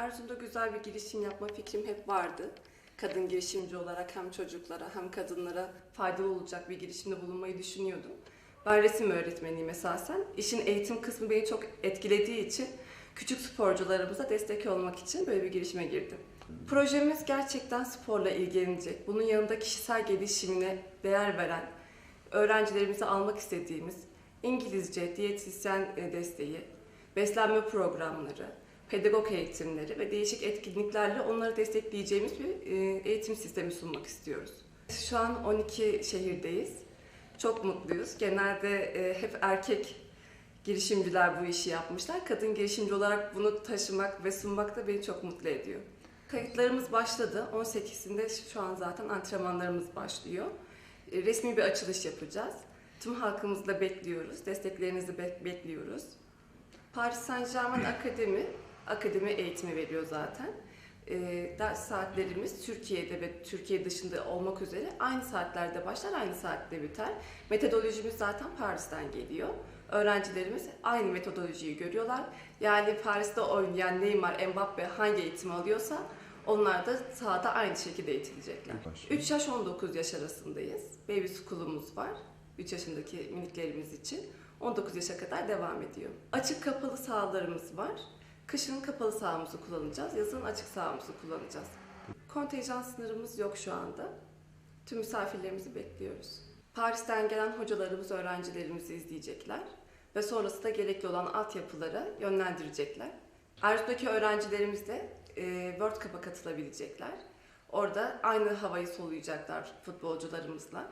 Erzurum'da güzel bir girişim yapma fikrim hep vardı. Kadın girişimci olarak hem çocuklara hem kadınlara faydalı olacak bir girişimde bulunmayı düşünüyordum. Ben resim öğretmeniyim esasen. İşin eğitim kısmı beni çok etkilediği için küçük sporcularımıza destek olmak için böyle bir girişime girdim. Projemiz gerçekten sporla ilgilenecek. Bunun yanında kişisel gelişimine değer veren, öğrencilerimize almak istediğimiz İngilizce, diyetisyen desteği, beslenme programları, pedagog eğitimleri ve değişik etkinliklerle onları destekleyeceğimiz bir e, eğitim sistemi sunmak istiyoruz. Şu an 12 şehirdeyiz. Çok mutluyuz. Genelde e, hep erkek girişimciler bu işi yapmışlar. Kadın girişimci olarak bunu taşımak ve sunmak da beni çok mutlu ediyor. Kayıtlarımız başladı. 18'inde şu an zaten antrenmanlarımız başlıyor. E, Resmi bir açılış yapacağız. Tüm halkımızla bekliyoruz. Desteklerinizi bek- bekliyoruz. Paris Saint Germain Akademi, akademi eğitimi veriyor zaten. E, ders saatlerimiz Türkiye'de ve Türkiye dışında olmak üzere aynı saatlerde başlar, aynı saatte biter. Metodolojimiz zaten Paris'ten geliyor. Öğrencilerimiz aynı metodolojiyi görüyorlar. Yani Paris'te oynayan Neymar, Mbappe hangi eğitimi alıyorsa onlar da sahada aynı şekilde eğitilecekler. 3 yaş 19 yaş arasındayız. Baby School'umuz var. 3 yaşındaki miniklerimiz için. 19 yaşa kadar devam ediyor. Açık kapalı sahalarımız var. Kışın kapalı sahamızı kullanacağız, yazın açık sahamızı kullanacağız. Kontenjan sınırımız yok şu anda. Tüm misafirlerimizi bekliyoruz. Paris'ten gelen hocalarımız öğrencilerimizi izleyecekler ve sonrasında gerekli olan altyapılara yönlendirecekler. Erzurum'daki öğrencilerimiz de e, World Cup'a katılabilecekler. Orada aynı havayı soluyacaklar futbolcularımızla.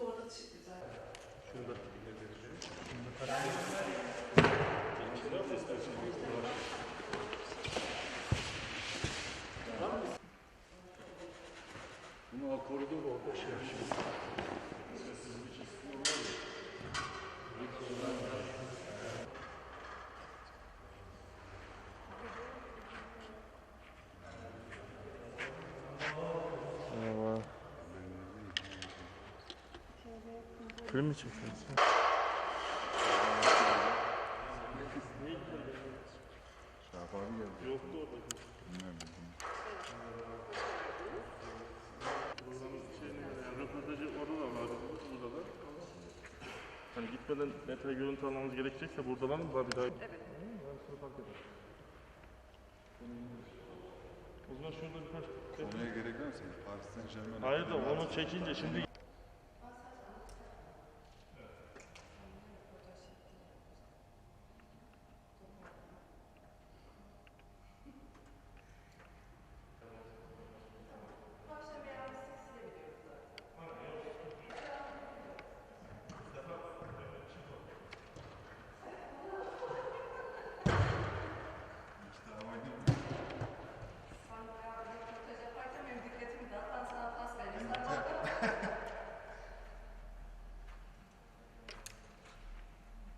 Orada çıkacak. Bunu o koridor orada şey yapacağız. Merhaba. Film mi çekiyorsun? Şahap abi geldi. Yoktu orada. Bilmem. Yani röportajı orada da var, burada da. Hani gitmeden detay görüntü almamız gerekecekse burada alalım da bir daha. Evet. O zaman şurada birkaç... Konuya gerek var mı senin? Paris'ten Germain. Hayır da onu çekince şimdi